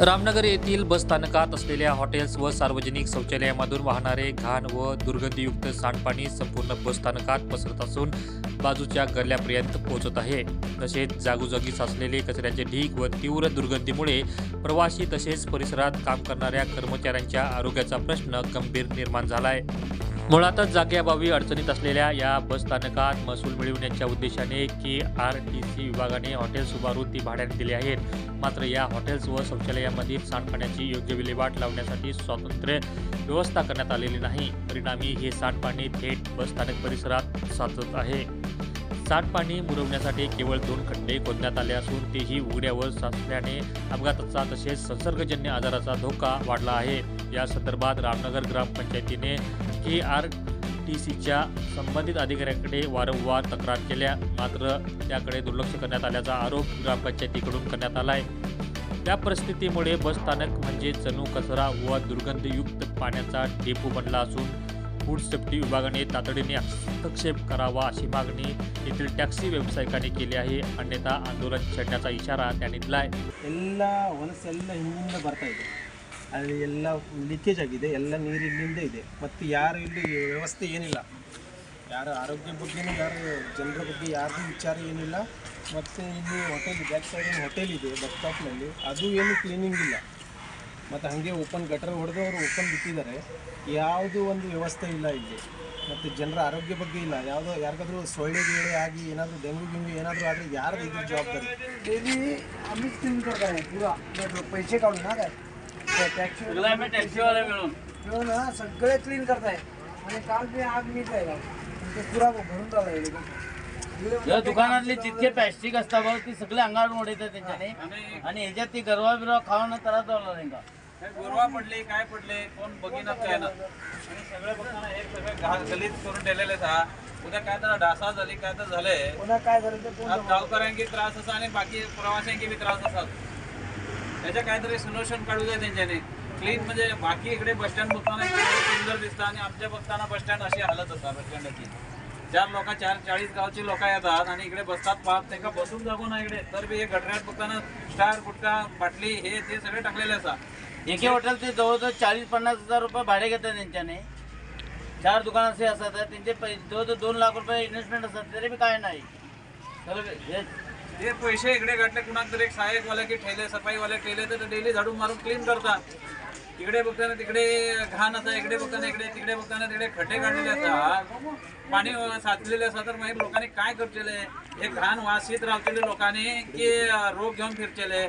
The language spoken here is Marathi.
रामनगर येथील बस स्थानकात असलेल्या हॉटेल्स व सार्वजनिक शौचालयामधून वाहणारे घाण व दुर्गंधीयुक्त सांडपाणी संपूर्ण बस स्थानकात पसरत असून बाजूच्या गल्ल्यापर्यंत पोहोचत आहे. तसेच जागोजागी साचलेले कचऱ्याचे ढीग व तीव्र दुर्गंधीमुळे प्रवासी तसेच परिसरात काम करणाऱ्या कर्मचाऱ्यांच्या आरोग्याचा प्रश्न गंभीर निर्माण झाला आहे मुळातच जागेअभावी अडचणीत असलेल्या या बसस्थानकात महसूल मिळवण्याच्या उद्देशाने के आर टी सी विभागाने हॉटेल्स उभारून ती भाड्याने दिली आहेत. मात्र या हॉटेल्स व शौचालयामधील सांडपाण्याची योग्य विल्हेवाट लावण्यासाठी स्वातंत्र्य व्यवस्था करण्यात आलेली नाही. परिणामी हे सांडपाणी थेट बसस्थानक परिसरात साचत आहे. सांडपाणी मुरवण्यासाठी केवळ दोन खड्डे खोदण्यात आले असून तेही उघड्यावर साचल्याने अपघाताचा तसेच संसर्गजन्य आजाराचा धोका वाढला आहे. या संदर्भात रामनगर ग्रामपंचायतीने के आर टी सीच्या संबंधित अधिकाऱ्यांकडे वारंवार तक्रार केल्या मात्र त्याकडे दुर्लक्ष करण्यात आल्याचा आरोप ग्रामपंचायतीकडून करण्यात आलाय त्या परिस्थितीमुळे बसस्थानक म्हणजे जणू कचरा व दुर्गंधयुक्त पाण्याचा डेपो बनला असून फूड सेफ्टी विभागाने तातडीने हस्तक्षेप करावा अशी मागणी येथील टॅक्सी व्यावसायिकांनी केली आहे अन्यथा आंदोलन छेडण्याचा इशारा त्यांनी दिलाय ಎಲ್ಲ ಹೊಲಸೆಲ್ಲ ಹಿಂದಿಂದ ಬರ್ತಾ ಇದೆ ಅಲ್ಲಿ ಎಲ್ಲ ಲೀಕೇಜ್ ಆಗಿದೆ, ಎಲ್ಲ ನೀರು ಇಲ್ಲಿಂದ ಇದೆ. ಮತ್ತು ಯಾರು ಇಲ್ಲಿ ವ್ಯವಸ್ಥೆ ಏನಿಲ್ಲ. ಯಾರ ಆರೋಗ್ಯ ಬಗ್ಗೆನೂ ಯಾರು, ಜನರ ಬಗ್ಗೆ ಯಾರಿಗೂ ವಿಚಾರ ಏನಿಲ್ಲ. ಮತ್ತು ಇಲ್ಲಿ ಹೋಟೆಲ್ ಬ್ಯಾಕ್ ಸೈಡ್ ಹೋಟೆಲ್ ಇದೆ ಬಸ್ ಸ್ಟಾಪ್ನಲ್ಲಿ ಅದು ಏನು ಕ್ಲೀನಿಂಗ್ ಇಲ್ಲ. ಮತ್ತು ಹಾಗೆ ಓಪನ್ ಗಟರ್ ಹೊಡೆದು ಅವರು ಓಪನ್ ಬಿಟ್ಟಿದ್ದಾರೆ. ಯಾವುದೂ ಒಂದು ವ್ಯವಸ್ಥೆ ಇಲ್ಲ ಇಲ್ಲಿ. ಮತ್ತು ಜನರ ಆರೋಗ್ಯ ಬಗ್ಗೆ ಇಲ್ಲ. ಯಾವುದೋ ಯಾರಿಗಾದರೂ ಸೊಳ್ಳೆ ಗಿಳೆ ಆಗಿ ಏನಾದರೂ ಡೆಂಗು ಗಿಂಗು ಏನಾದರೂ ಆದರೆ ಯಾರು ಇದ್ರ ಜವಾಬ್ದಾರಿ? ಅಮಿತ್ ಪೂರಾ. ಪೈಸೆ ಕಾಡು आहे पुरा पैसे काढून ना काय टॅक्सी मिळून. ना सगळे क्लीन करताय. आणि काल मी आग. ते पुरा भरून राहिला या दुकानातले जितके प्लॅस्टिक असतात बघ ती सगळे अंगावर ओढतात त्यांच्याने. आणि ह्याच्यात ती गरवा बिरवा खाऊन त्रास झाला त्यांना गोरवा पडले काय पडले कोण बघिनाच काय ना? आणि सगळे बघताना हे सगळे घा- गलीत करून ठेवलेले हा. उद्या काय तर डासा झाली काय तर झालंय. काय झालं तर कोण आज गावकऱ्यांकी त्रास असा आणि बाकी प्रवाशांकी बी त्रास असतात त्याच्या काहीतरी सोल्युशन काढू द्या त्यांच्याने. क्लीन म्हणजे बाकी इकडे बस स्टँड बघताना सुंदर दिसतं आणि आमच्या बघताना बस स्टँड अशी हालत असतात बस स्टँडची चार लोक चार चाळीस गावची लोक येतात आणि इकडे बसतात पाप त्यांना बसून जागो ना इकडे. तर बी हे गटऱ्यात बघताना स्टार गुटका बाटली हे ते सगळे टाकलेले असतात. एके हॉटेल ते जवळजवळ चाळीस पन्नास हजार रुपये भाडे घेतात त्यांच्याने. चार दुकान असे असतात त्यांचे जवळजवळ दोन लाख रुपये इन्व्हेस्टमेंट असतात तरी बी काय नाही. तर हे ते पैसे इकडे घातले कुणाला तरी एक सहाय्यकवाले की ठेले सफाईवाले ठेले तर डेली झाडू मारून क्लीन करतात. इकडे बघताना तिकडे घाण असतात इकडे बघताना इकडे तिकडे बघताना तिकडे खड्डे काढलेले असतात. पाणी साचलेले असतात तर मग लोकांनी काय करचेले हे घाण वासित रावतेले लोकांनी की रोग घेऊन फिरचेले